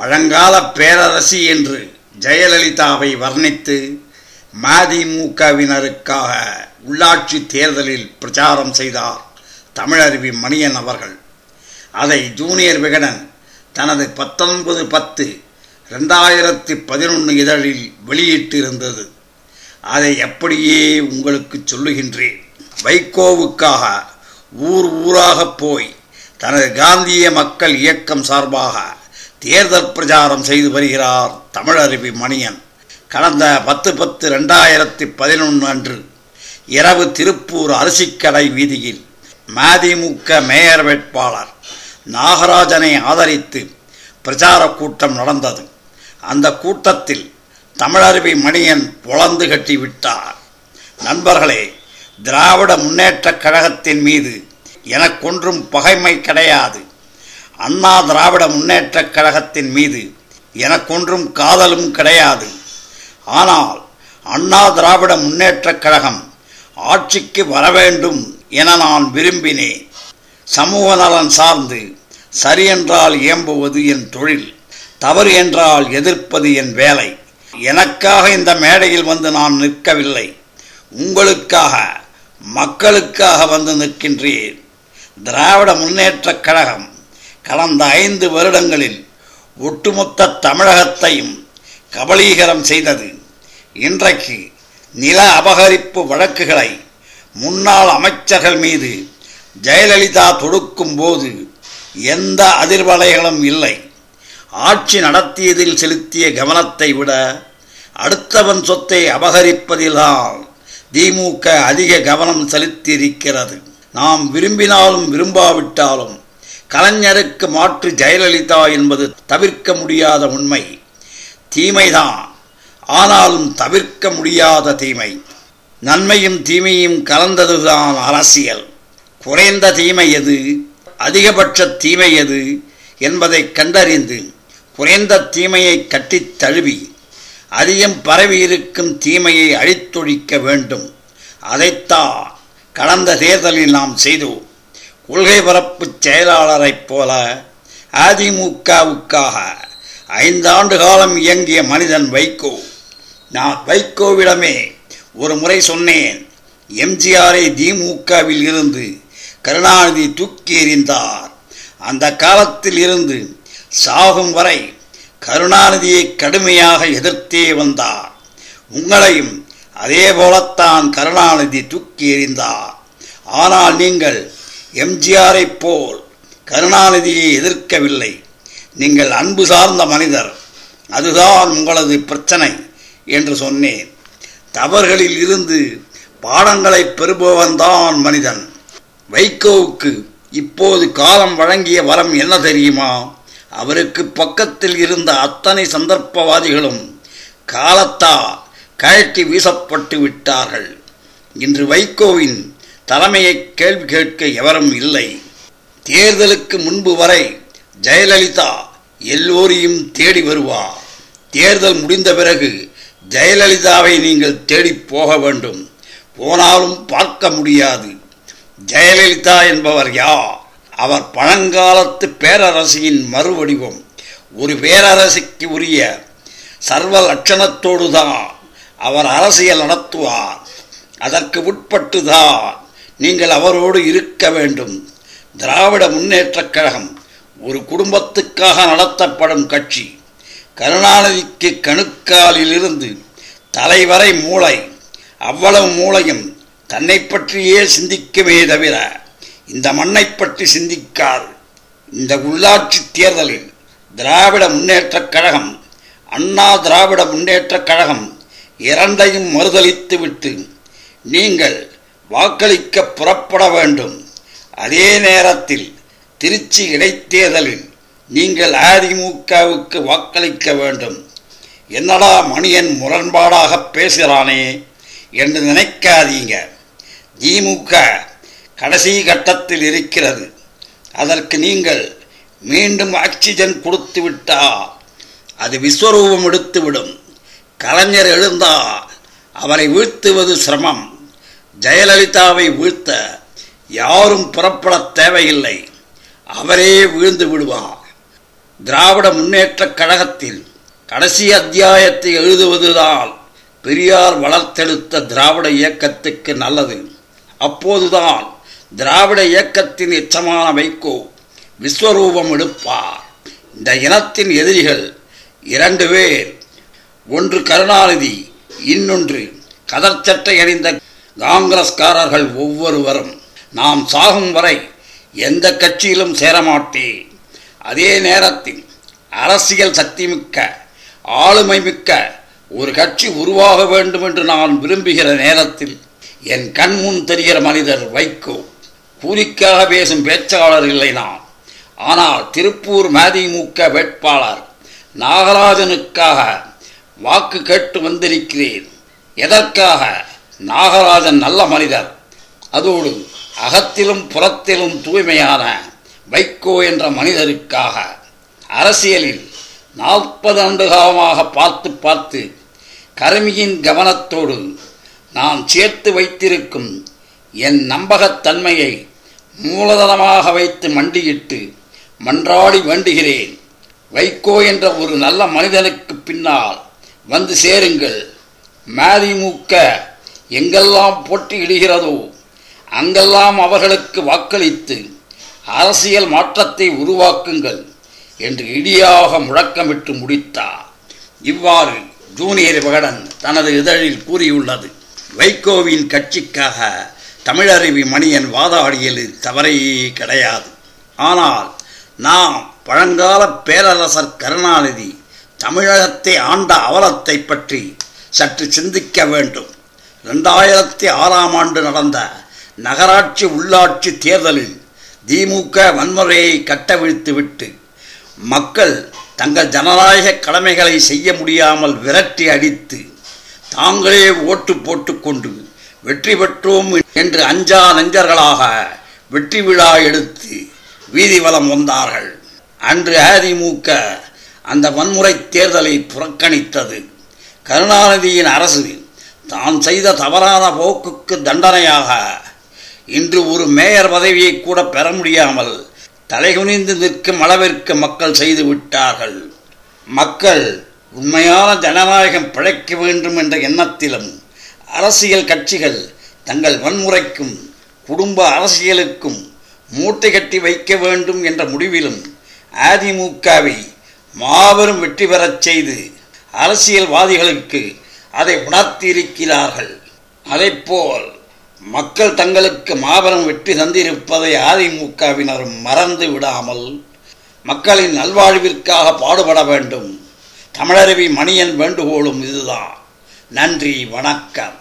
பழங்கால பேரரசி என்று ஜெயலலிதாவை வர்ணித்து மதிமுகவினருக்காக உள்ளாட்சி தேர்தலில் பிரச்சாரம் செய்தார் தமிழருவி மணியன் அவர்கள். அதை ஜூனியர் விகடன் தனது பத்தொன்பது பத்து ரெண்டாயிரத்தி பதினொன்று இதழில் வெளியிட்டிருந்தது. அதை அப்படியே உங்களுக்கு சொல்லுகின்றேன். வைகோவுக்காக ஊர் ஊராக போய் தனது காந்திய மக்கள் இயக்கம் சார்பாக தேர்தல் பிரச்சாரம் செய்து வருகிறார் தமிழருவி மணியன். கடந்த பத்து பத்து ரெண்டாயிரத்தி பதினொன்று அன்று இரவு திருப்பூர் அரிசிக்கடை வீதியில் மதிமுக மேயர் வேட்பாளர் நாகராஜனை ஆதரித்து பிரச்சார கூட்டம் நடந்தது. அந்த கூட்டத்தில் தமிழருவி மணியன் புலந்து கட்டி விட்டார். நண்பர்களே திராவிட முன்னேற்றக் கழகத்தின் மீது எனக்கொன்றும் பகைமை கிடையாது. அண்ணா திராவிட முன்னேற்றக் கழகத்தின் மீது எனக்கொன்றும் காதலும் கிடையாது. ஆனால் அண்ணா திராவிட முன்னேற்றக் கழகம் ஆட்சிக்கு வர வேண்டும் என நான் விரும்பினேன். சமூக நலன் சார்ந்து சரி என்றால் இயம்புவது என் தொழில் தவறு என்றால் எதிர்ப்பது என் வேலை. எனக்காக இந்த மேடையில் வந்து நான் நிற்கவில்லை. உங்களுக்காக மக்களுக்காக வந்து நிற்கின்றேன். திராவிட முன்னேற்றக் கழகம் கடந்த ஐந்து வருடங்களில் ஒட்டுமொத்த தமிழகத்தையும் கபலீகரம் செய்தது. இன்றைக்கு நில அபகரிப்பு வழக்குகளை முன்னாள் அமைச்சர்கள் மீது ஜெயலலிதா தொடுக்கும் போது எந்த அதிர்வலைகளும் இல்லை. ஆட்சி நடத்தியதில் செலுத்திய கவனத்தை விட அடுத்தவன் சொத்தை அபகரிப்பதில்தான் திமுக அதிக கவனம் செலுத்தியிருக்கிறது. நாம் விரும்பினாலும் விரும்பாவிட்டாலும் கலைஞருக்கு மாற்று ஜெயலலிதா என்பது தவிர்க்க முடியாத உண்மை. தீமைதான். ஆனாலும் தவிர்க்க முடியாத தீமை. நன்மையும் தீமையும் கலந்ததுதான் அரசியல். குறைந்த தீமை எது? அதிகபட்ச தீமை எது? என்பதை கண்டறிந்து குறைந்த தீமையை கட்டித் தழுவி அதிகம் பரவி இருக்கும் தீமையை அழித்தொழிக்க வேண்டும். அதைத்தான் கடந்த தேர்தலில் நாம் செய்தோம். கொள்கை பரப்பு செயலாளரைப் போல அதிமுகவுக்காக ஐந்தாண்டு காலம் இயங்கிய மனிதன் வைகோ. நான் வைகோவிடமே ஒரு முறை சொன்னேன் எம்ஜிஆரை திமுகவில் இருந்து கருணாநிதி தூக்கி எறிந்தார். அந்த காலத்தில் இருந்து சாகும் வரை கருணாநிதியை கடுமையாக எதிர்த்தே வந்தார். உங்களையும் அதே போலத்தான் கருணாநிதி தூக்கி எறிந்தார். ஆனால் நீங்கள் எம்ஜிஆரை போல் கருணாநிதியை எதிர்க்கவில்லை. நீங்கள் அன்பு சார்ந்த மனிதர். அதுதான் உங்களது பிரச்சனை என்று சொன்னேன். தவறுகளில் இருந்து பாடங்களை பெறுபவன்தான் மனிதன். வைகோவுக்கு இப்போது காலம் வழங்கிய வரம் என்ன தெரியுமா? அவருக்கு பக்கத்தில் இருந்த அத்தனை சந்தர்ப்பவாதிகளும் காலத்தா கழட்டி வீசப்பட்டு விட்டார்கள். இன்று வைகோவின் தலைமையை கேள்வி கேட்க எவரும் இல்லை. தேர்தலுக்கு முன்பு வரை ஜெயலலிதா எல்லோரையும் தேடி வருவார் தேர்தல் முடிந்த பிறகு ஜெயலலிதாவை நீங்கள் தேடி போக வேண்டும். போனாலும் பார்க்க முடியாது. ஜெயலலிதா என்பவர் யார்? அவர் பழங்காலத்து பேரரசியின் மறுவடிவம். ஒரு பேரரசிக்கு உரிய சர்வ லட்சணத்தோடு தான் அவர் அரசியல் நடத்துவார். அதற்கு உட்பட்டுதான் நீங்கள் அவரோடு இருக்க வேண்டும். திராவிட முன்னேற்றக் கழகம் ஒரு குடும்பத்துக்காக நடத்தப்படும் கட்சி. கருணாநிதிக்கு கணுக்காலிலிருந்து தலைவரை மூளை அவ்வளவு மூளையும் தன்னை பற்றியே சிந்திக்குமே தவிர இந்த மண்ணை பற்றி சிந்திக்காது இந்த உள்ளாட்சி தேர்தலில் திராவிட முன்னேற்றக் கழகம் அண்ணா திராவிட முன்னேற்றக் கழகம் இரண்டையும் மறுதளித்து விட்டு நீங்கள் வாக்களிக்க புறப்பட வேண்டும். அதே நேரத்தில் திருச்சி இடைத்தேர்தலில் நீங்கள் அதிமுகவுக்கு வாக்களிக்க வேண்டும். என்னடா மணியன் முரண்பாடாக பேசுகிறானே என்று நினைக்காதீங்க. திமுக கடைசி கட்டத்தில் இருக்கிறது. அதற்கு நீங்கள் மீண்டும் ஆக்சிஜன் கொடுத்து விட்டால் அது விஸ்வரூபம் எடுத்துவிடும். கலைஞர் எழுந்தால் அவரை வீழ்த்துவது சிரமம். ஜெயலலிதாவை வீழ்த்த யாரும் புறப்பட தேவையில்லை. அவரே வீழ்ந்து விடுவார். திராவிட முன்னேற்றக் கழகத்தில் கடைசி அத்தியாயத்தை எழுதுவதுதான் பெரியார் வளர்த்தெடுத்த திராவிட இயக்கத்துக்கு நல்லது. அப்போதுதான் திராவிட இயக்கத்தின் எச்சமான வைகோ விஸ்வரூபம் எடுப்பார். இந்த இனத்தின் எதிரிகள் இரண்டு பேர். ஒன்று கருணாநிதி இன்னொன்று கதர்ச்சட்டை அணிந்த காங்கிரஸ்காரர்கள் ஒவ்வொருவரும் நாம் சாகும் வரை எந்த கட்சியிலும் சேரமாட்டேன் அதே நேரத்தில் அரசியல் சக்திமிக்க ஆளுமை மிக்க ஒரு கட்சி உருவாக வேண்டும் என்று நான் விரும்புகிற நேரத்தில் என் கண் முன் தெரிகிற மனிதர் வைகோ. கூலிக்காக பேசும் பேச்சாளர் இல்லை நான். ஆனால் திருப்பூர் மதிமுக வேட்பாளர் நாகராஜனுக்காக வாக்கு கேட்டு வந்திருக்கிறேன். எதற்காக நாகராஜன் நல்ல மனிதர். அதோடு அகத்திலும் புறத்திலும் தூய்மையான வைகோ என்ற மனிதருக்காக அரசியலில் நாற்பது ஆண்டு காலமாக பார்த்து பார்த்து கருமியின் கவனத்தோடு நான் சேர்த்து வைத்திருக்கும் என் நம்பகத்தன்மையை மூலதனமாக வைத்து மண்டியிட்டு மன்றாடி வேண்டுகிறேன். வைகோ என்ற ஒரு நல்ல மனிதனுக்கு பின்னால் வந்து சேருங்கள். மதிமுக எங்கெல்லாம் போட்டியிடுகிறதோ அங்கெல்லாம் அவர்களுக்கு வாக்களித்து அரசியல் மாற்றத்தை உருவாக்குங்கள் என்று இடியாக முழக்கமிட்டு முடித்தார். இவ்வாறு ஜூனியர் விகடன் தனது இதழில் கூறியுள்ளது வைகோவின் கட்சிக்காக தமிழருவி மணியன் வாதாடியது தவறே கிடையாது. ஆனால் நாம் பழங்கால பேரரசர் கருணாநிதி தமிழகத்தை ஆண்ட அவலத்தை பற்றி சற்று சிந்திக்க வேண்டும். ரெண்டாயிரத்தி ஆறாம் ஆண்டு நடந்த நகராட்சி உள்ளாட்சி தேர்தலில் திமுக வன்முறையை கட்டவிழ்த்துவிட்டு மக்கள் தங்கள் ஜனநாயக கடமைகளை செய்ய முடியாமல் விரட்டி அடித்து தாங்களே ஓட்டு போட்டுக்கொண்டு வெற்றி பெற்றோம் என்று அஞ்சா நஞ்சர்களாக வெற்றி விழா எடுத்து வீதி வலம் வந்தார்கள். அன்று அதிமுக அந்த வன்முறை தேர்தலை புறக்கணித்தது. கருணாநிதியின் அரசு தான் செய்த தவறான போக்குக்கு தண்டனையாக இன்று ஒரு மேயர் பதவியை கூட பெற முடியாமல் தலைகுனிந்து நிற்கும் அளவிற்கு மக்கள் செய்து விட்டார்கள். மக்கள் உண்மையான ஜனநாயகம் பிழைக்க வேண்டும் என்ற எண்ணத்திலும் அரசியல் கட்சிகள் தங்கள் வன்முறைக்கும் குடும்ப அரசியலுக்கும் மூட்டை கட்டி வைக்க வேண்டும் என்ற முடிவிலும் அதிமுகவை மாபெரும் வெற்றி பெறச் செய்து அரசியல்வாதிகளுக்கு அதை உணர்த்தியிருக்கிறார்கள். அதைப்போல் மக்கள் தங்களுக்கு மாபெரும் வெற்றி தந்திருப்பதை அதிமுகவினர் மறந்து விடாமல் மக்களின் நல்வாழ்விற்காக பாடுபட வேண்டும். தமிழருவி மணியன் வேண்டுகோளும் இதுதான். நன்றி வணக்கம்.